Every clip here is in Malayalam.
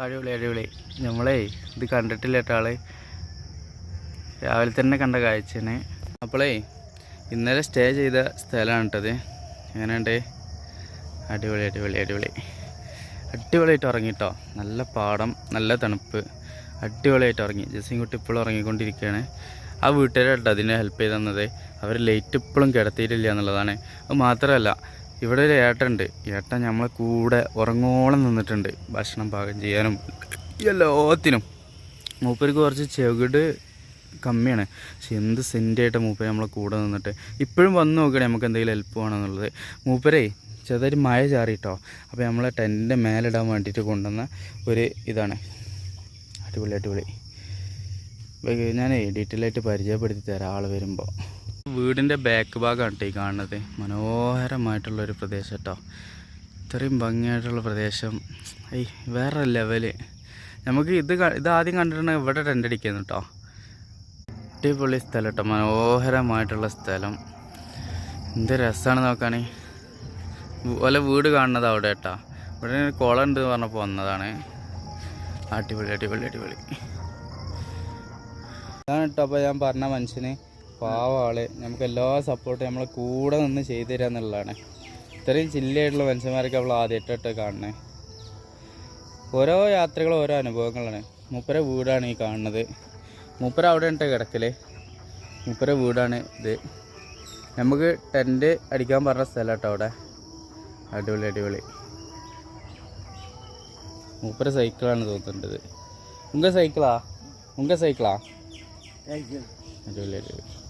അടിപൊളി അടിപൊളി. നമ്മളേ ഇത് കണ്ടിട്ടില്ല കേട്ടോ ആൾ രാവിലെ തന്നെ കണ്ട കാഴ്ചയാണ്. അപ്പോളേ ഇന്നലെ സ്റ്റേ ചെയ്ത സ്ഥലമാണ് കേട്ടത്. എങ്ങനെയുണ്ട്? അടിപൊളി അടിപൊളി അടിപൊളി. അടിപൊളിയായിട്ട് ഉറങ്ങിട്ടോ? നല്ല പാടം നല്ല തണുപ്പ്. അടിപൊളിയായിട്ട് ഉറങ്ങി. ജസ്സിൻ കുട്ടി ഇപ്പോഴും ഉറങ്ങിക്കൊണ്ടിരിക്കുകയാണ്. ആ വീട്ടുകാരായിട്ട് അതിനെ ഹെൽപ്പ് ചെയ്ത് തന്നത്. അവർ ലൈറ്റ് ഇപ്പോഴും കിടത്തിയിട്ടില്ല എന്നുള്ളതാണ്. അത് മാത്രമല്ല ഇവിടെ ഒരു ഏട്ടുണ്ട് ഏട്ടൻ നമ്മളെ കൂടെ ഉറങ്ങോളം നിന്നിട്ടുണ്ട്. ഭക്ഷണം പാകം ചെയ്യാനും എല്ലാത്തിനും. മൂപ്പർക്ക് കുറച്ച് ചെകിട് കമ്മിയാണ്. പക്ഷെ എന്ത് സെന്റായിട്ട് മൂപ്പര് നമ്മളെ കൂടെ നിന്നിട്ട്? ഇപ്പോഴും വന്ന് നോക്കണേ നമുക്ക് എന്തെങ്കിലും ഹെൽപ്പ് വേണമെന്നുള്ളത്. മൂപ്പരേ ചെറുതായിട്ട് മഴ ചാറിയിട്ടോ അപ്പോൾ നമ്മളെ ടെന്റിന്റെ മേലിടാൻ വേണ്ടിയിട്ട് കൊണ്ടുവന്ന ഒരു ഇതാണ്. അടിപൊളി അടിപൊളി. ഞാനേ ഡീറ്റെയിൽ ആയിട്ട് പരിചയപ്പെടുത്തി തരാം ആൾ വരുമ്പോൾ. വീടിന്റെ ബാക്ക് ഭാഗമാണ് ഈ കാണുന്നത്. മനോഹരമായിട്ടുള്ളൊരു പ്രദേശം കേട്ടോ ഇത്രയും ഭംഗിയായിട്ടുള്ള പ്രദേശം. ഐ വേറെ ലെവൽ നമുക്ക് ഇത് ഇത് ആദ്യം കണ്ടിട്ടുണ്ടെങ്കിൽ ഇവിടെ ടെന്റ് അടിക്കുന്നു കേട്ടോ അടിപൊളി സ്ഥലം കേട്ടോ മനോഹരമായിട്ടുള്ള സ്ഥലം. എന്ത് രസമാണ് നോക്കാൻ വല്ല വീട് കാണുന്നത് അവിടെ കേട്ടോ ഇവിടെ കുളം ഉണ്ട് പറഞ്ഞപ്പോൾ വന്നതാണ്. അടിപൊളി അടിപൊളി അടിപൊളി. അതാണ് കേട്ടോ അപ്പോൾ ഞാൻ പറഞ്ഞ മനുഷ്യന്. പാവ ആൾ. നമുക്ക് എല്ലാ സപ്പോർട്ടും നമ്മളെ കൂടെ നിന്ന് ചെയ്തു തരിക എന്നുള്ളതാണ്. ഇത്രയും ചില്ലയായിട്ടുള്ള മനുഷ്യന്മാരൊക്കെ നമ്മൾ ആദ്യമായിട്ടോ കാണണേ ഓരോ യാത്രകളും ഓരോ അനുഭവങ്ങളാണ്. മൂപ്പര വീടാണ് ഈ കാണുന്നത്. മൂപ്പര അവിടെ ഉണ്ട് കിടക്കൽ. മൂപ്പര വീടാണ് ഇത്. നമുക്ക് ടെന്റ് അടിക്കാൻ പറഞ്ഞ സ്ഥലം കേട്ടോ അവിടെ. അടിപൊളി അടിപൊളി. മൂപ്പര സൈക്കിളാണ് തോന്നുന്നുണ്ടത്. ഉങ്ക സൈക്കിളാ? ഉങ്ക സൈക്കിളാ? അടിപൊളി അടിപൊളി.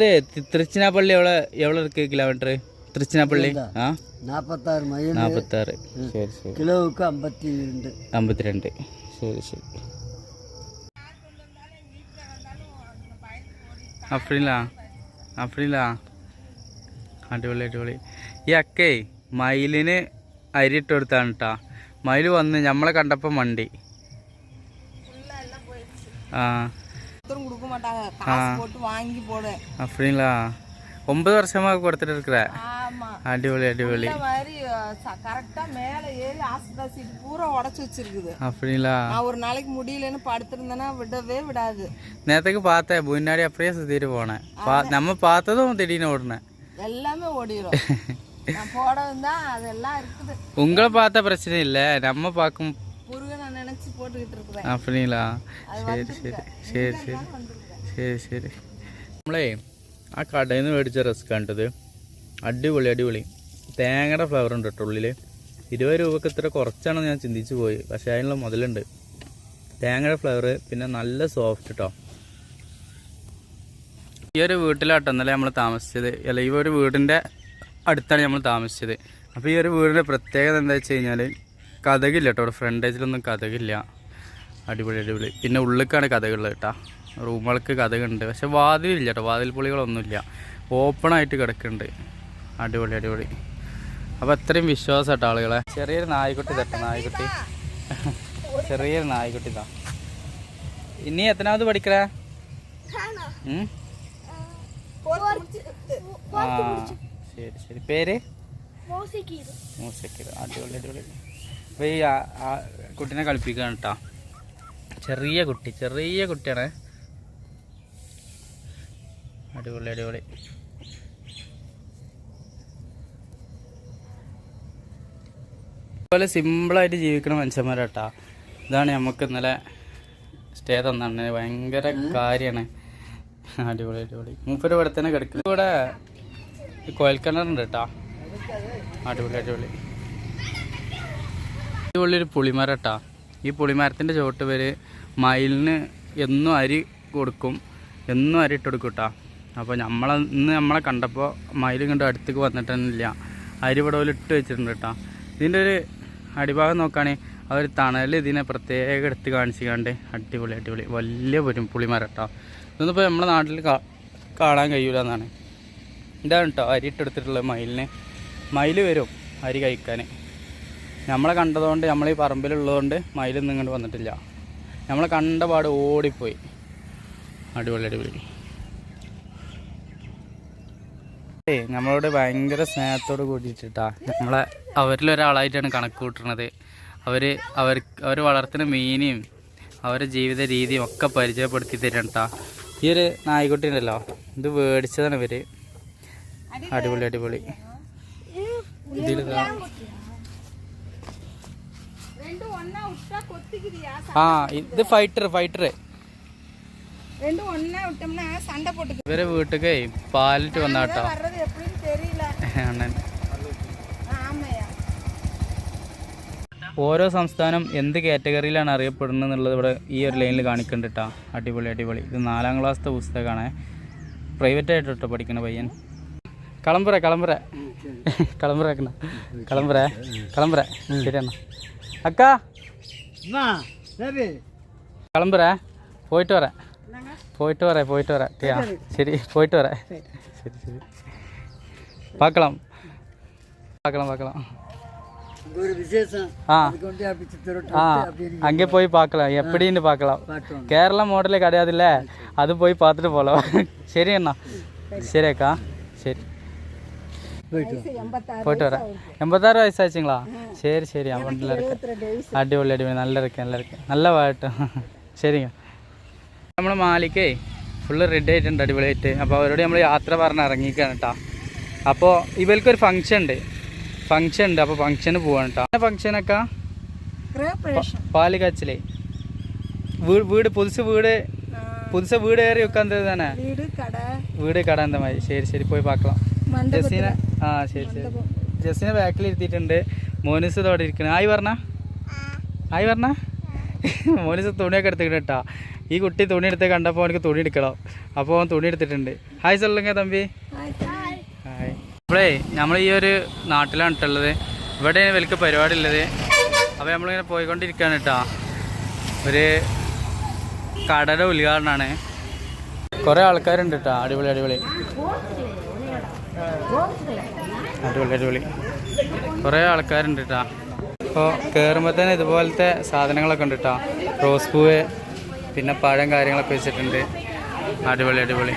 திருச்சினாப்பள்ளி எவ்வளோ எவ்வளோ இருக்குது கிலோமீட்ரு திருச்சினாப்பள்ளி ஆ? நாற்பத்தாறு மைல். நாற்பத்தாறு சரி சரி. கிலோவுக்கு ஐம்பத்தி ரெண்டு ஐம்பத்தி ரெண்டு சரி சரி. அப்படிங்களா? அப்படிங்களா? അടിപൊളി അടിപൊളി ഈ അക്കേ മയിലിന് അരിയിട്ട് കൊടുത്താണ് കേട്ടോ മയിൽ വന്ന് നമ്മളെ കണ്ടപ്പോൾ മണ്ടി. ആ. கொடுக்க மாட்டாங்க. காசு போட்டு வாங்கி போடு. அப்படிங்களா? ஒன்பது வருஷமாக கொடுத்துட்டு இருக்கிற? ஆமா. அடிபொலி அடிபொலி மாதிரி கரெக்டா மேல ஏறி ஆஸ்பத்திரி சீட் பூரா உடைச்சு வச்சிருக்குது. அப்படிங்களா? நான் ஒரு நாளைக்கு முடியலன்னு படுத்திருந்தேன்னா விடவே விடாது. நேற்றுக்கு பார்த்தேன். முன்னாடி அப்படியே சுற்றிட்டு போனேன். நம்ம பார்த்ததும் திடீர்னு ஓடினேன். எல்லாமே ஓடிரும். நான் போடவும் தான் அதெல்லாம் இருக்குது. உங்களை பார்த்த பிரச்சனை இல்லை. நம்ம பார்க்கும் அப்படிங்களா அது ശരി வந்துருக்கேன். ശരി ശരി ശരി நான் வந்திருக்கேன் ശരി ശരി നമ്മളേ ആ കടയിൽ നിന്ന് മേടിച്ച റസ്ക് കണ്ടത് അടിപൊളി അടിപൊളി തേങ്ങയുടെ ഫ്ലവർ ഉണ്ട് കേട്ടോ ഉള്ളിൽ ഇരുപത് രൂപക്ക് ഇത്ര കുറച്ചാണെന്ന് ഞാൻ ചിന്തിച്ചു പോയി പക്ഷേ അതിനുള്ള മുതലുണ്ട് തേങ്ങയുടെ ഫ്ലവർ പിന്നെ നല്ല സോഫ്റ്റ് കേട്ടോ ഈ ഒരു വീട്ടിലാട്ടോ ഇന്നലെ നമ്മൾ താമസിച്ചത് അല്ല ഈ ഒരു വീടിൻ്റെ അടുത്താണ് നമ്മൾ താമസിച്ചത് അപ്പോൾ ഈ ഒരു വീടിൻ്റെ പ്രത്യേകത എന്താ വെച്ച് കഴിഞ്ഞാൽ കഥകില്ല കേട്ടോ ഇവിടെ ഫ്രണ്ടേജിലൊന്നും കഥകില്ല അടിപൊളി അടിപൊളി. പിന്നെ ഉള്ളിലേക്കാണ് കഥകളുള്ളത് കേട്ടോ. റൂമുകൾക്ക് കഥകളുണ്ട്. പക്ഷെ വാതിലില്ല കേട്ടോ. വാതിൽ പൊളികളൊന്നുമില്ല. ഓപ്പണായിട്ട് കിടക്കുന്നുണ്ട്. അടിപൊളി അടിപൊളി. അപ്പോൾ അത്രയും വിശ്വാസം കേട്ടോ ആളുകളെ. ചെറിയൊരു നായ്ക്കുട്ടി തട്ടോ നായ്ക്കുട്ടി. ചെറിയൊരു നായ്ക്കുട്ടി താ ഇനി എത്രാമത് പഠിക്കണേ? ആ ശരി ശരി. പേര്? മൂസക്കീർ അടിപൊളി അടിപൊളി. അപ്പോൾ ഈ കുട്ടീനെ കളിപ്പിക്കുകയാണ് കേട്ടോ. ചെറിയ കുട്ടി ചെറിയ കുട്ടിയാണ്. അടിപൊളി അടിപൊളി. അതുപോലെ സിമ്പിളായിട്ട് ജീവിക്കുന്ന മനുഷ്യന്മാരാട്ടാ. ഇതാണ് നമുക്ക് ഇന്നലെ സ്റ്റേ തന്നെ ഭയങ്കര കാര്യമാണ്. അടിപൊളി അടിപൊളി. മൂപ്പര് ഇവിടെ തന്നെ കിടക്കും ഇവിടെ കോയൽക്കിണറുണ്ട് കേട്ടോ അടിപൊളി അടിപൊളി. അടിപൊളി ഒരു പുളിമരട്ടാ. ഈ പുളിമരത്തിന്റെ ചുവട്ട് പേര് മയിലിന് എന്നും അരി കൊടുക്കും. എന്നും അരി ഇട്ട് കൊടുക്കും കേട്ടോ അപ്പോൾ നമ്മളെ ഇന്ന് നമ്മളെ കണ്ടപ്പോൾ മയിൽ കണ്ട് അടുത്തേക്ക് വന്നിട്ടൊന്നുമില്ല അരി പോലെ ഇട്ട് വെച്ചിട്ടുണ്ട് കേട്ടോ ഇതിന്റെ ഒരു അടിഭാഗം നോക്കുകയാണെങ്കിൽ ഒരു തണൽ ഇതിനെ പ്രത്യേകം എടുത്ത് കാണിച്ചിക്കാണ്ട് അടിപൊളി അടിപൊളി വലിയ പുരും പുളിമരം കേട്ടോ ഇതൊന്നും ഇപ്പോൾ നമ്മുടെ നാട്ടിൽ കാണാൻ കഴിയൂല എന്നാണ് ഇതാണ് കേട്ടോ അരി ഇട്ടെടുത്തിട്ടുള്ള മയിലിന്. മയിൽ വരും അരി കഴിക്കാൻ നമ്മളെ കണ്ടതുകൊണ്ട് നമ്മൾ ഈ പറമ്പിലുള്ളതുകൊണ്ട് മയിലൊന്നും ഇങ്ങോട്ട് വന്നിട്ടില്ല. നമ്മളെ കണ്ട പാട് ഓടിപ്പോയി. അടിപൊളി അടിപൊളി. ഏയ് നമ്മളോട് ഭയങ്കര സ്നേഹത്തോട് കൂടിയിട്ടാ. നമ്മളെ അവരിലൊരാളായിട്ടാണ് കണക്ക് കൂട്ടുന്നത് അവർ അവർ അവർ വളർത്തുന്ന മീനെയും അവരുടെ ജീവിത രീതിയും ഒക്കെ പരിചയപ്പെടുത്തി തരണ്ടാ. ഈ ഒരു നായ്ക്കുട്ടി ഉണ്ടല്ലോ ഇത് മേടിച്ചതാണ് ഇവർ. അടിപൊളി അടിപൊളി. ഇതിൽ ஒண்ணா விட்டோம்னா சண்டை போட்டுக்கு ഇവരെ വീട്ടിലേ പാലിട്ട് വന്ന കേട്ടോ வர்றது எப்படின்னு தெரியல അണ്ണൻ ஆமையா ഓരോ സംസ്ഥാനം എന്ത് കാറ്റഗറിയിലാണ് അറിയപ്പെടുന്നത് എന്നുള്ളത് ഇവിടെ ഈ ഒരു ലൈനിൽ കാണിക്കുന്നുണ്ട് കേട്ടോ അടിപൊളി അടിപൊളി ഇത് നാലാം ക്ലാസ്സിലെ പുസ്തകമാണ് പ്രൈവറ്റ് ആയിട്ട് കേട്ടോ പഠിക്കണ പയ്യൻ കളമ്പുര കളമ്പുര കളമ്പുര ആക്കണ കളമ്പുര കളമ്പുര ശരിയാണ് അക്ക சரி. கிளம்புறேன் போயிட்டு வரேன். போயிட்டு வரேன் போயிட்டு வரேன். டியா சரி போயிட்டு வரேன். சரி. சரி பார்க்கலாம். பார்க்கலாம் பார்க்கலாம். அங்கே போய் பார்க்கலாம். எப்படின்னு பார்க்கலாம். கேரளா மாடலே கிடையாதுல்ல. அது போய் பார்த்துட்டு போகலாம் சரி அண்ணா. சரி அக்கா. சரி. போயிட்டு வரேன் எண்பத்தாறு வயசு ശരി ശരി. சரி അടിപൊളി അടിപൊളി. നല്ല ഇരിക്കും നല്ല ഇരിക്കും നല്ല പാട്ടും. ശരിക്കും നമ്മൾ മാലിക്കേ ഫുള്ള് റെഡി ആയിട്ടുണ്ട് അടിപൊളിയായിട്ട്. അപ്പോൾ അവരോട് നമ്മൾ യാത്ര പറഞ്ഞ് ഇറങ്ങിക്കാണ് കേട്ടോ അപ്പോൾ ഇവർക്കൊരു ഫംഗ്ഷൻ ഉണ്ട്. ഫംഗ്ഷൻ ഉണ്ട്. അപ്പോൾ ഫംഗ്ഷന് പോവാണ് കേട്ടോ ഫംഗ്ഷനൊക്കെ പാൽ കച്ചിലേ വീട് വീട് പുതുസ് വീട് പുതുസ വീട് കയറി വെക്കാൻ തന്നെ വീട് കട. എന്താ ശരി ശരി. പോയി പാക്കലാം ജസീന ആ ശരി ശരി. ജസ്സിനെ ബാക്കിൽ ഇരുത്തിയിട്ടുണ്ട് മോനിസ് ഇതോടെ ഇരിക്കണം. ആയി പറഞ്ഞ ആയി പറഞ്ഞ മോനിസ് തുണിയൊക്കെ എടുത്തിട്ട് കേട്ടോ. ഈ കുട്ടി തുണി എടുത്ത് കണ്ടപ്പോൾ എനിക്ക് തുണി എടുക്കണം. അപ്പോൾ അവൻ തുണി എടുത്തിട്ടുണ്ട്. ഹായ് സൊല്ലുങ്ക തമ്പി. ഹായ്. അപ്പോഴേ നമ്മൾ ഈ ഒരു നാട്ടിലാണ് ഇട്ടുള്ളത്. ഇവിടെ വലിയ പരിപാടി ഉള്ളത്. അപ്പോൾ നമ്മളിങ്ങനെ പോയിക്കൊണ്ടിരിക്കുകയാണ് കേട്ടോ. ഒരു കടയുടെ ഉദ്ഘാടനമാണ് കുറേ ആൾക്കാരുണ്ട് കേട്ടോ. അടിപൊളി അടിപൊളി. അടിപൊളി അടിപൊളി. കുറേ ആൾക്കാരുണ്ട് കേട്ടോ അപ്പോൾ കയറുമ്പോൾ തന്നെ ഇതുപോലത്തെ സാധനങ്ങളൊക്കെ ഉണ്ട് കേട്ടോ റോസ് പൂവ് പിന്നെ പഴം കാര്യങ്ങളൊക്കെ വെച്ചിട്ടുണ്ട്. അടിപൊളി അടിപൊളി.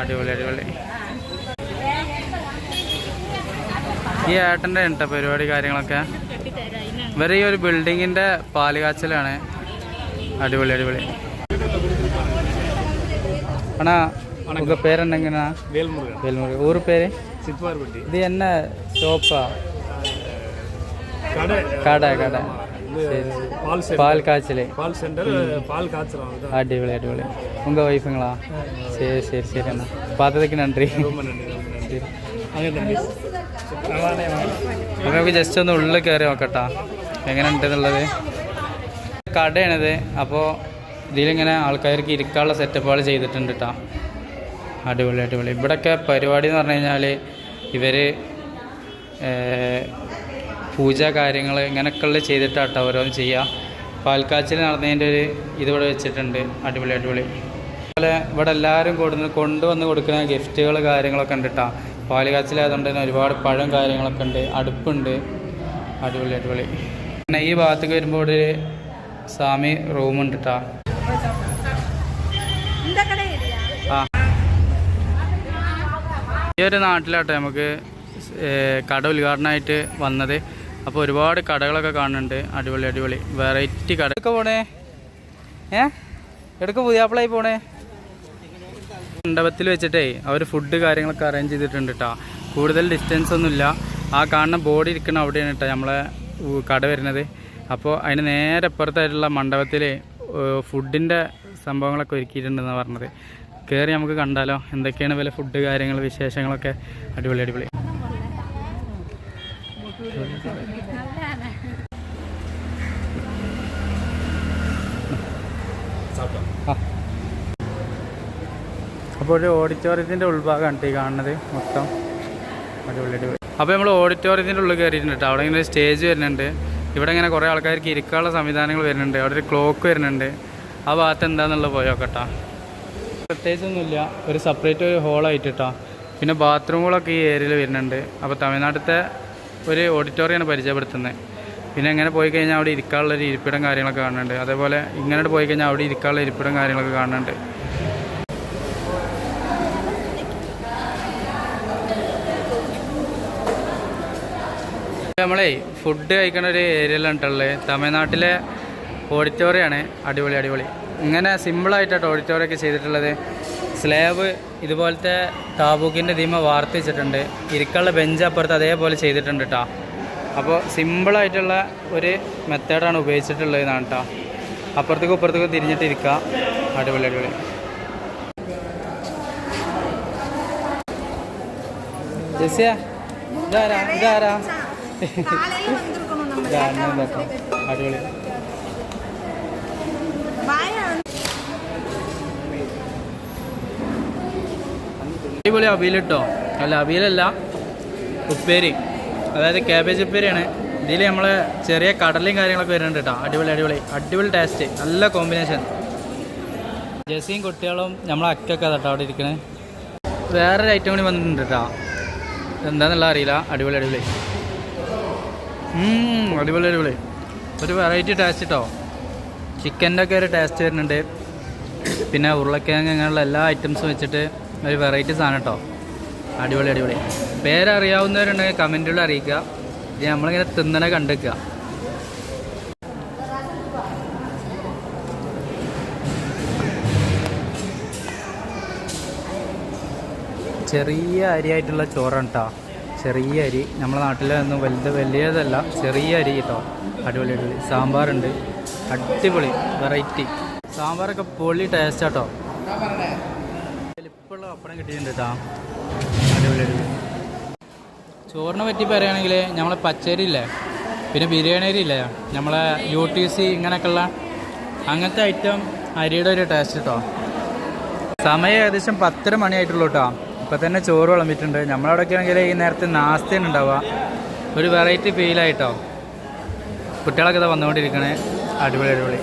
അടിപൊളി അടിപൊളി. ഈ ഏട്ടന്റെ ഉണ്ട് പരിപാടി കാര്യങ്ങളൊക്കെ? ഇവരെ ഈ ഒരു ബിൽഡിങ്ങിന്റെ പാലുകാച്ചലാണ്. അടിപൊളി അടിപൊളി. ആണാ உங்க பேர் என்னங்கண்ணா வேல்முருகன் வேல்முருகன் ஊர் பேர் சித்வார்பட்டி இது என்ன ஷோப்பா கடை கடை கடை இது பால் சென்டர் பால் காய்ச்சல் பால் சென்டர் பால் காய்ச்சலாம் அதுதான் அடிப்பொலி அடிப்பொலி உங்கள் ஒய்ஃபுங்களா சரி சரி சரி அண்ணா பார்த்ததுக்கு நன்றி ரொம்ப நன்றி ரொம்ப நன்றி ശരി அங்கே தம்பி வாணே வாங்க അപ്പോൾ നമുക്ക് ജസ്റ്റ് ഒന്ന് ഉള്ളിൽ കയറി നോക്കട്ടാ എങ്ങനെ ഉണ്ടെന്നുള്ളത് കടയാണിത് അപ്പോൾ ഇതിലിങ്ങനെ ആൾക്കാർക്ക് ഇരിക്കാനുള്ള സെറ്റപ്പുകൾ ചെയ്തിട്ടുണ്ട് കേട്ടോ അടിപൊളി അടിപൊളി ഇവിടെയൊക്കെ പരിപാടി എന്ന് പറഞ്ഞു കഴിഞ്ഞാൽ ഇവർ പൂജ കാര്യങ്ങൾ ഇങ്ങനെയൊക്കെയുള്ള ചെയ്തിട്ടാട്ടോ ഓരോന്ന് ചെയ്യുക പാൽക്കാച്ചിൽ നടന്നതിന്റെ ഒരു ഇതിവിടെ വെച്ചിട്ടുണ്ട് അടിപൊളി അടിപൊളി അതുപോലെ ഇവിടെ എല്ലാവരും കൂടുതൽ കൊണ്ടുവന്ന് കൊടുക്കുന്ന ഗിഫ്റ്റുകൾ കാര്യങ്ങളൊക്കെ ഉണ്ട് കേട്ടോ പാലുകാച്ചിലായതുകൊണ്ട് തന്നെ ഒരുപാട് പഴം കാര്യങ്ങളൊക്കെ ഉണ്ട് അടുപ്പുണ്ട്. അടിപൊളി അടിപൊളി പിന്നെ ഈ ഭാഗത്തേക്ക് വരുമ്പോൾ ഒരു സ്വാമി റൂമുണ്ട് കേട്ടോ ആ. ഈ ഒരു നാട്ടിലാട്ടെ നമുക്ക് കട ഉദ്ഘാടനമായിട്ട് വന്നത്. അപ്പോൾ ഒരുപാട് കടകളൊക്കെ കാണുന്നുണ്ട്. അടിപൊളി അടിപൊളി. വെറൈറ്റി കട. എടുക്ക പോണേ? ഏ? എടുക്ക പുതിയാപ്പിളായി പോണേ? മണ്ഡപത്തിൽ വെച്ചിട്ടേ അവർ ഫുഡ് കാര്യങ്ങളൊക്കെ അറേഞ്ച് ചെയ്തിട്ടുണ്ട് കേട്ടോ കൂടുതൽ ഡിസ്റ്റൻസ് ഒന്നുമില്ല ആ കാണുന്ന ബോർഡ് ഇരിക്കണം അവിടെയാണ് കേട്ടോ നമ്മളെ കട വരുന്നത്. അപ്പോൾ അതിന് നേരെ അപ്പുറത്തായിട്ടുള്ള മണ്ഡപത്തിൽ ഫുഡിന്റെ സംഭവങ്ങളൊക്കെ ഒരുക്കിയിട്ടുണ്ടെന്നാണ് പറഞ്ഞത്. കയറി നമുക്ക് കണ്ടാലോ. എന്തൊക്കെയാണ് വില ഫുഡ് കാര്യങ്ങൾ വിശേഷങ്ങളൊക്കെ? അടിപൊളി അടിപൊളി. അപ്പോൾ ഒരു ഓഡിറ്റോറിയത്തിന്റെ ഉൾഭാഗമാണ് ഈ കാണുന്നത് മൊത്തം. അടിപൊളി അടിപൊളി. അപ്പോൾ നമ്മൾ ഓഡിറ്റോറിയത്തിന്റെ ഉള്ളിൽ കയറിയിട്ടുണ്ട് കേട്ടോ അവിടെ ഇങ്ങനെ സ്റ്റേജ് വരുന്നുണ്ട്. ഇവിടെ ഇങ്ങനെ കുറേ ആൾക്കാർക്ക് ഇരിക്കാനുള്ള സംവിധാനങ്ങൾ വരുന്നുണ്ട്. അവിടെ ഒരു ക്ലോക്ക് വരുന്നുണ്ട്. ആ ഭാഗത്ത് എന്താണെന്നുള്ളത് പോയോക്കട്ടാ പ്രത്യേകിച്ചൊന്നുമില്ല. ഒരു സെപ്പറേറ്റ് ഒരു ഹോളായിട്ട് പിന്നെ ബാത്റൂമുകളൊക്കെ ഈ ഏരിയയിൽ വരുന്നുണ്ട്. അപ്പോൾ തമിഴ്നാട്ടിലത്തെ ഒരു ഓഡിറ്റോറിയമാണ് പരിചയപ്പെടുത്തുന്നത് പിന്നെ ഇങ്ങനെ പോയി കഴിഞ്ഞാൽ അവിടെ ഇരിക്കാനുള്ള ഒരു ഇരിപ്പിടം കാര്യങ്ങളൊക്കെ കാണുന്നുണ്ട്. അതേപോലെ ഇങ്ങനെ പോയി കഴിഞ്ഞാൽ അവിടെ ഇരിക്കാനുള്ള ഇരിപ്പിടം കാര്യങ്ങളൊക്കെ കാണുന്നുണ്ട്. നമ്മളേ ഫുഡ് കഴിക്കണ ഒരു ഏരിയയിലാണ് ഉള്ളത്. തമിഴ്നാട്ടിലെ ഓഡിറ്റോറിയമാണ് അടിപൊളി അടിപൊളി. ഇങ്ങനെ സിമ്പിളായിട്ടാണ് ഓഡിറ്റോറിയൊക്കെ ചെയ്തിട്ടുള്ളത്. സ്ലാബ് ഇതുപോലത്തെ താബൂക്കിന്റെ ധീമ വാർത്തിച്ചിട്ടുണ്ട്. ഇരിക്കുള്ള ബെഞ്ച് അപ്പുറത്ത് അതേപോലെ ചെയ്തിട്ടുണ്ട് കേട്ടോ അപ്പോൾ സിമ്പിളായിട്ടുള്ള ഒരു മെത്തേഡാണ് ഉപയോഗിച്ചിട്ടുള്ളത് എന്നാണ് കേട്ടോ അപ്പുറത്തേക്കും ഇപ്പുറത്തേക്കും തിരിഞ്ഞിട്ട് ഇരിക്കുക അടിപൊളി അടിപൊളി. ജെസിയ ഇതാരാ? ഇതാരാ? അടിപൊളി. അടിപൊളി അവിയൽ കിട്ടോ അല്ല അവിയലല്ല ഉപ്പേരി. അതായത് ക്യാബേജ് ഉപ്പേരിയാണ്. ഇതിൽ നമ്മൾ ചെറിയ കടലയും കാര്യങ്ങളൊക്കെ വരുന്നുണ്ട് കേട്ടോ അടിപൊളി അടിപൊളി. അടിപൊളി ടേസ്റ്റ് നല്ല കോമ്പിനേഷൻ ജെസിയും കുട്ടികളും നമ്മളെ അക്കൊക്കെ കേട്ടോ അവിടെ ഇരിക്കണേ. വേറൊരു ഐറ്റം കൂടി വന്നിട്ടുണ്ട് കേട്ടോ എന്താണെന്നുള്ള അറിയില്ല. അടിപൊളി അടിപൊളി. അടിപൊളി അടിപൊളി. ഒരു വെറൈറ്റി ടേസ്റ്റ് കേട്ടോ ചിക്കന്റെ ഒക്കെ ഒരു ടേസ്റ്റ് വരുന്നുണ്ട്. പിന്നെ ഉരുളക്കിഴങ്ങ് അങ്ങനെയുള്ള എല്ലാ ഐറ്റംസും വെച്ചിട്ട് ഒരു വെറൈറ്റി സാധനം കേട്ടോ അടിപൊളി അടിപൊളി. പേരറിയാവുന്നവരുണ്ടെങ്കിൽ കമന്റുകൾ അറിയിക്കുക. ഇത് നമ്മളിങ്ങനെ തിന്നണ കണ്ടെക്കുക. ചെറിയ അരിയായിട്ടുള്ള ചോറാണ് കേട്ടോ ചെറിയ അരി. നമ്മുടെ നാട്ടിലൊന്നും വലുത് വലിയതല്ല. ചെറിയ അരി കേട്ടോ അടിപൊളി അടിപൊളി. സാമ്പാറുണ്ട്. അടിപൊളി വെറൈറ്റി സാമ്പാറൊക്കെ പൊളി ടേസ്റ്റ് കേട്ടോ പപ്പടം കിട്ടിയിട്ടുണ്ട് കേട്ടോ. ചോറിനെ പറ്റി പറയുകയാണെങ്കിൽ നമ്മളെ പച്ചരി ഇല്ലേ? പിന്നെ ബിരിയാണി അരി ഇല്ലേ? നമ്മളെ യു ടി സി ഇങ്ങനെയൊക്കെയുള്ള അങ്ങനത്തെ ഐറ്റം അരിയുടെ ഒരു ടേസ്റ്റ് കേട്ടോ സമയം ഏകദേശം പത്തര മണിയായിട്ടുള്ളൂ കേട്ടോ ഇപ്പം തന്നെ ചോറ് വിളമ്പിയിട്ടുണ്ട്. നമ്മളവിടെയൊക്കെ ആണെങ്കിൽ ഈ നേരത്തെ നാസ്തിയാണ് ഉണ്ടാവുക. ഒരു വെറൈറ്റി ഫീലായിട്ടോ കുട്ടികളൊക്കെ ഇതാ വന്നുകൊണ്ടിരിക്കണേ. അടിപൊളി അടിപൊളി.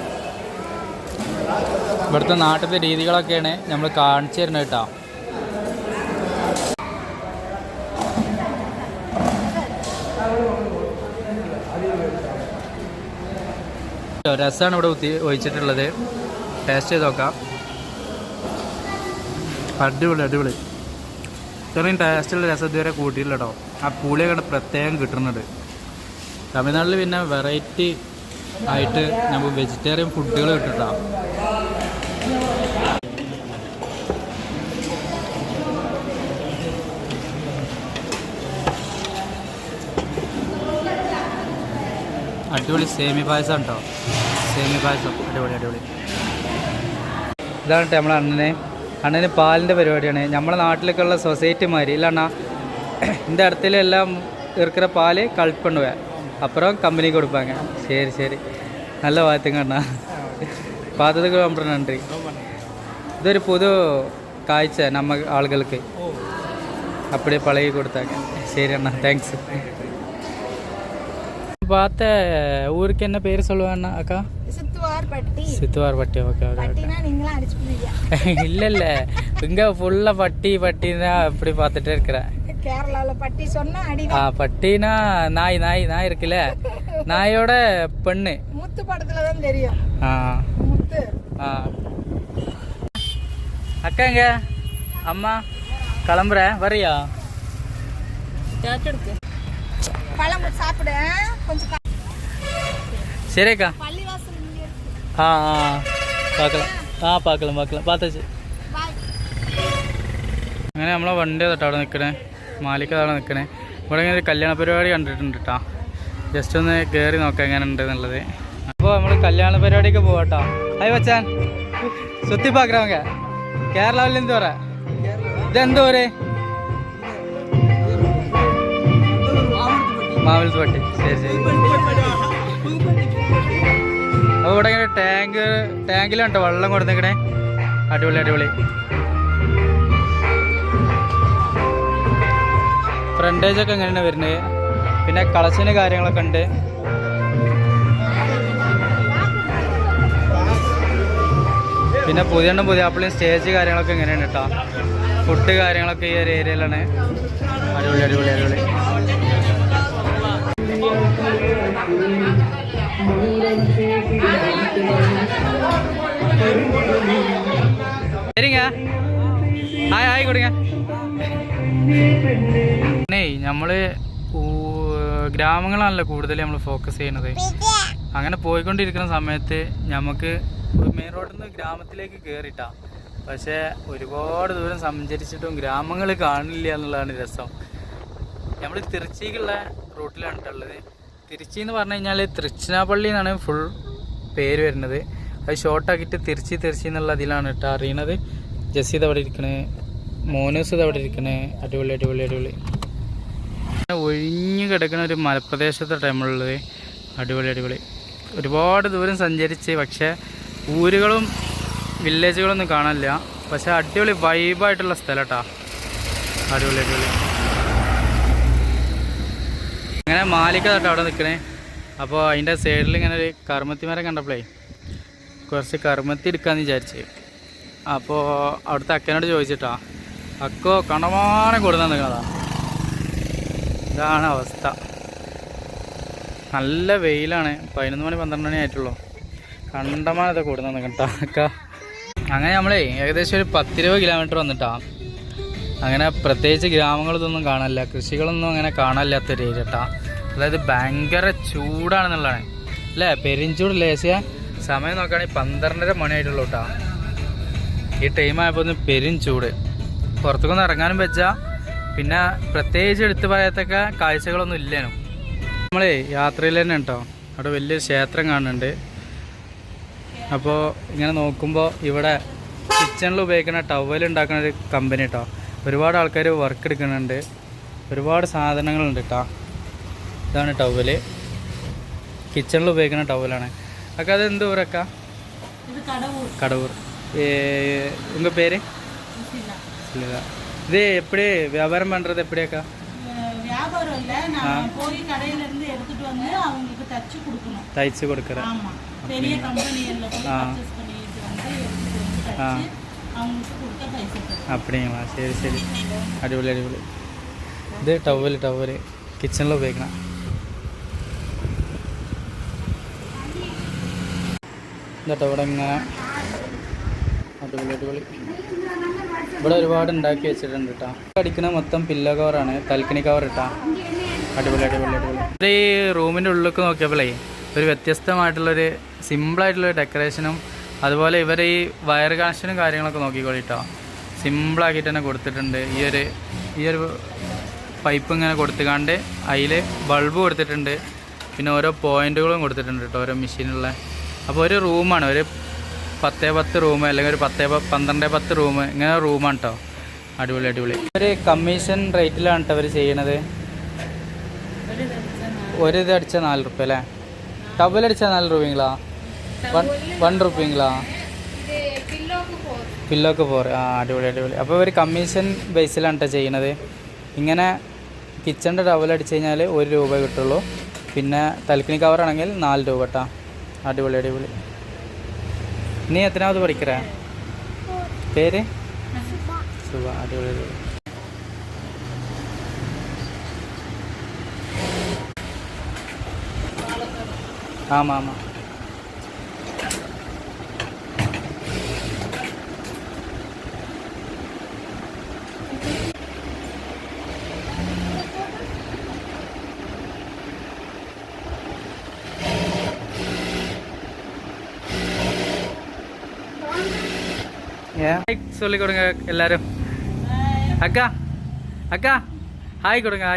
ഇവിടുത്തെ നാട്ടിലത്തെ രീതികളൊക്കെയാണ് നമ്മൾ കാണിച്ചു തരുന്നത് കേട്ടോ രസമാണ് ഇവിടെ ഊത്തി ഒഴിച്ചിട്ടുള്ളത്. ടേസ്റ്റ് ചെയ്ത് നോക്കാം. അടിപൊളി അടിപൊളി. ഇത്രയും ടേസ്റ്റുള്ള രസം ഇതുവരെ കൂട്ടിയില്ല കേട്ടോ. ആ പുളിയൊക്കെ പ്രത്യേകം കിട്ടുന്നുണ്ട്. തമിഴ്നാട്ടിൽ പിന്നെ വെറൈറ്റി ആയിട്ട് നമുക്ക് വെജിറ്റേറിയൻ ഫുഡുകൾ കിട്ടും. അടിപൊളി സേമി പായസം കേട്ടോ സേമി പായസം. അടിപൊളി അടിപൊളി. ഇതാണ് കേട്ടോ നമ്മളെ അണ്ണനെ. അണ്ണന് പാലിന്റെ പരിപാടിയാണ്. നമ്മളെ നാട്ടിലേക്കുള്ള സൊസൈറ്റിമാർ ഇല്ലണ്ണ എന്റെ അടുത്തിലെല്ലാം ഇറക്കുന്ന പാൽ കളിപ്പണ്ട് പോയാൽ അപ്പുറം കമ്പനിക്ക് കൊടുപ്പാങ്ക ശരി ശരി. നല്ല വാത്തങ്ങ അണ്ണ. പാത്രത്തിൽ കൊണ്ടുവരണം നന്ദി. ഇതൊരു പുതു കാഴ്ച നമ്മൾ ആളുകൾക്ക്. അപ്പോഴേ പളകി കൊടുത്താക്ക ശരി അണ്ണ. താങ്ക്സ് பார்த்த ஊருக்கு என்ன பேர் சொல்லுவாண்ணா அக்கா? சித்துவார் பட்டி சித்துவார் பட்டி ஓகே. ஓகே இல்ல இல்ல. இங்க ஃபுல்லா பட்டி பட்டி தான் அப்படி பார்த்துட்டே இருக்கிறேன் கேரளால பட்டி சொன்னா அடி ஆ பட்டினா நாய் நாய் நாய் இருக்குல்ல. நாயோட பெண்ணு. முத்து படத்துல தான் தெரியும். ஆ. முத்து. ஆ. அக்காங்க அம்மா கிளம்புறேன் வரியா? பழம் சாப்பிடு கொஞ்சம் சரிக்கா ஆ ஆ பார்க்கலாம் ആ പാക്കല പാക്കല പാത്തച്ച് അങ്ങനെ നമ്മളെ വണ്ടി തൊട്ട് അവിടെ നിൽക്കണേ മാലിക്ക അവിടെ നിൽക്കണേ ഇവിടെ ഇങ്ങനെ ഒരു കല്യാണ പരിപാടി കണ്ടിട്ടുണ്ട് കേട്ടോ ജസ്റ്റ് ഒന്ന് കയറി നോക്കാം എങ്ങനെ ഉണ്ട് എന്നുള്ളത് അപ്പോൾ നമ്മൾ കല്യാണ പരിപാടിക്ക് പോകട്ടോ ഹായ് വച്ചാൻ സുത്തി പാക്കറവങ്ക കേരളാവിൽ എന്ത് പറയാ ഇതെന്തോ ഒരു മാവിലത്ത് പട്ടി ശരി ശരി. അപ്പോൾ ഇവിടെ ഇങ്ങനെ ടാങ്ക് ടാങ്കിലുണ്ടോ വെള്ളം കൊടുത്തേക്കണേ അടിപൊളി അടിപൊളി. ഫ്രണ്ടേജ് ഒക്കെ എങ്ങനെയാണ് വരുന്നത്? പിന്നെ കളക്ഷന് കാര്യങ്ങളൊക്കെ ഉണ്ട്. പിന്നെ പുതിയ പുതിയ ആപ്പിളും സ്റ്റേജ് കാര്യങ്ങളൊക്കെ എങ്ങനെയാണ് കേട്ടോ ഫുഡ് കാര്യങ്ങളൊക്കെ ഈ ഒരു ഏരിയയിലാണ് അടിപൊളി അടിപൊളി അടിപൊളി. சரிங்க ഹായ് ഹായ് കൊടുങ്ങ പിന്നെ നമ്മൾ ഗ്രാമങ്ങളാണല്ലോ കൂടുതൽ നമ്മൾ ഫോക്കസ് ചെയ്യുന്നത് അങ്ങനെ പോയിക്കൊണ്ടിരിക്കുന്ന സമയത്ത് നമുക്ക് മെയിൻ റോഡിൽ നിന്ന് ഗ്രാമത്തിലേക്ക് കയറിട്ടാ പക്ഷേ ഒരുപാട് ദൂരം സഞ്ചരിച്ചിട്ടും ഗ്രാമങ്ങൾ കാണില്ല എന്നുള്ളതാണ് രസം നമ്മൾ തിരുച്ചിക്കുള്ള റൂട്ടിലാണ് ട്ടോ ഉള്ളത് തിരുച്ചി എന്ന് പറഞ്ഞു കഴിഞ്ഞാൽ തൃച്ചിനാപ്പള്ളി എന്നാണ് ഫുൾ പേര് വരുന്നത്. അത് ഷോർട്ടാക്കിയിട്ട് തിരുച്ചി തിരുച്ചി എന്നുള്ള ഇതിലാണ് കേട്ടോ അറിയണത്. ജസീദ് അവിടെ ഇരിക്കണേ. മോനൂസ് ഇത് അവിടെ ഇരിക്കണേ. അടിപൊളി അടിപൊളി അടിപൊളി. ഒഴിഞ്ഞു കിടക്കുന്ന ഒരു മലപ്രദേശത്തെ ടൈമുള്ളത്. അടിപൊളി അടിപൊളി. ഒരുപാട് ദൂരം സഞ്ചരിച്ച് പക്ഷേ ഊരുകളും വില്ലേജുകളൊന്നും കാണാനില്ല. പക്ഷേ അടിപൊളി വൈബായിട്ടുള്ള സ്ഥലം കേട്ടോ. അടിപൊളി അടിപൊളി. അങ്ങനെ മാലിക്ക തൊട്ട് അവിടെ നിൽക്കണേ. അപ്പോൾ അതിന്റെ സൈഡിൽ ഇങ്ങനെ ഒരു കർമ്മത്തി മരം കണ്ടപ്പോഴേ കുറച്ച് കർമ്മത്തി എടുക്കാമെന്ന് വിചാരിച്ച്. അപ്പോൾ അവിടുത്തെ അക്കനോട് ചോദിച്ചിട്ടാ അക്കോ കണ്ടമാനം കൊടുക്കാൻ നിൽക്കുന്നതാ ഇതാണ് അവസ്ഥ. നല്ല വെയിലാണ്. പതിനൊന്ന് മണി പന്ത്രണ്ട് മണി ആയിട്ടുള്ളൂ. കണ്ടമാനത്തെ കൊടുക്കാൻ നിൽക്കട്ടാ അക്ക. അങ്ങനെ നമ്മളേ ഏകദേശം ഒരു പത്തിരുപത് കിലോമീറ്റർ വന്നിട്ടാ. അങ്ങനെ പ്രത്യേകിച്ച് ഗ്രാമങ്ങളിതൊന്നും കാണാനില്ല. കൃഷികളൊന്നും അങ്ങനെ കാണാനില്ലാത്തൊരു ഏരിയ കേട്ടാ അതായത് ഭയങ്കര ചൂടാണെന്നുള്ളതാണ്. അല്ലേ? പെരിഞ്ചൂട് ലേശിയ സമയം നോക്കുകയാണെങ്കിൽ പന്ത്രണ്ടര മണിയായിട്ടുള്ളൂ കേട്ടോ. ഈ ടൈം ആയപ്പോൾ ഒന്ന് പെരും ചൂട്. പുറത്തേക്കൊന്നും ഇറങ്ങാനും വെച്ചാൽ പിന്നെ പ്രത്യേകിച്ച് എടുത്തു പറയത്തക്ക കാഴ്ചകളൊന്നും ഇല്ലേനും. നമ്മളേ യാത്രയിൽ തന്നെ കേട്ടോ അവിടെ വലിയൊരു ക്ഷേത്രം കാണുന്നുണ്ട്. അപ്പോൾ ഇങ്ങനെ നോക്കുമ്പോൾ ഇവിടെ കിച്ചണിൽ ഉപയോഗിക്കുന്ന ടവൽ ഉണ്ടാക്കുന്ന ഒരു കമ്പനി കേട്ടോ ഒരുപാട് ആൾക്കാർ വർക്ക് എടുക്കുന്നുണ്ട്. ഒരുപാട് സാധനങ്ങളുണ്ട് കേട്ടോ ഇതാണ് ടവല് കിച്ചണിൽ ഉപയോഗിക്കുന്ന ടവലാണ് അക്ക അത് എന്ത് ഊരക്ക இது கடவுள் கடவுர் உங்கள் பேர் இல்லைதா இது எப்படி வியாபாரம் பண்ணுறது எப்படியாக்கா அஹ் வியாபாரம் இல்ல நான் போய் கடையில இருந்து எடுத்துட்டு வந்து அவங்களுக்கு தச்சு கொடுக்கணும் தைச்சு கொடுக்குறேன் ஆமா பெரிய கம்பெனியில போய் ஆ. பர்ச்சேஸ் பண்ணிட்டு வந்து எடுத்துட்டு வந்து ஆ. தச்சு அவங்களுக்கு கொடுத்தா பைசா தரும் அப்படிங்களா சரி சரி അടിപൊളി അടിപൊളി ഇത് ടവല് ടവല് കിച്ചണിൽ ഉപയോഗിക്കണം എന്നിട്ട് ഇവിടെ ഇങ്ങനെ അടിപൊളി അടിപൊളി. ഇവിടെ ഒരുപാട് ഉണ്ടാക്കി വെച്ചിട്ടുണ്ട് കേട്ടോ അടിക്കുന്ന മൊത്തം പില്ലോ കവറാണ് തൽക്കണി കവർ ഇട്ടാ അടിപൊളി അടിപൊളി അടിപൊളി. ഈ റൂമിന്റെ ഉള്ളിലേക്ക് നോക്കിയപ്പോഴേ ഒരു വ്യത്യസ്തമായിട്ടുള്ളൊരു സിമ്പിളായിട്ടുള്ളൊരു ഡെക്കറേഷനും അതുപോലെ ഇവർ ഈ വയർ കണക്ഷനും കാര്യങ്ങളൊക്കെ നോക്കിക്കോളി കേട്ടോ സിമ്പിളാക്കിയിട്ട് തന്നെ കൊടുത്തിട്ടുണ്ട്. ഈ ഒരു ഈ ഒരു പൈപ്പ് ഇങ്ങനെ കൊടുത്തുകാണ്ട് അതിൽ ബൾബ് കൊടുത്തിട്ടുണ്ട്. പിന്നെ ഓരോ പോയിന്റുകളും കൊടുത്തിട്ടുണ്ട് കേട്ടോ ഓരോ മെഷീനുള്ള അപ്പോൾ ഒരു റൂമാണ് ഒരു പത്തേ പത്ത് റൂം അല്ലെങ്കിൽ ഒരു പത്തേ പന്ത്രണ്ടേ പത്ത് റൂം ഇങ്ങനെ റൂമാണ് കേട്ടോ അടിപൊളി അടിപൊളി. ഒരു കമ്മീഷൻ റേറ്റിലാണ് കേട്ടോ അവർ ചെയ്യണത്. ഒരു ഇത് അടിച്ചാൽ നാല് റുപ്യ അല്ലേ? ടവൽ അടിച്ചാൽ നാല് റുപ്യങ്ങളാ വൺ വൺ റുപ്യങ്ങളാ പില്ലോക്ക് ഫോർ ആ അടിപൊളി അടിപൊളി. അപ്പോൾ ഒരു കമ്മീഷൻ ബേസിലാണ് കേട്ടോ ചെയ്യണത്. ഇങ്ങനെ കിച്ചണിന്റെ ടവൽ കഴിഞ്ഞാൽ ഒരു രൂപ കിട്ടുള്ളൂ. പിന്നെ തൽക്കണി കവറാണെങ്കിൽ നാല് രൂപ കേട്ടോ അടിപൊളി അടിപൊളി നീ എത്രാമത് പഠിക്കറേ പേര് സുഖ അടിപൊളി അടിപൊളി ஆமாம் ஆமாம் சொல்லிக் கொடுங்க எல்லாரும். அக்கா அக்கா ஹாய் கொடுங்க ஹாய்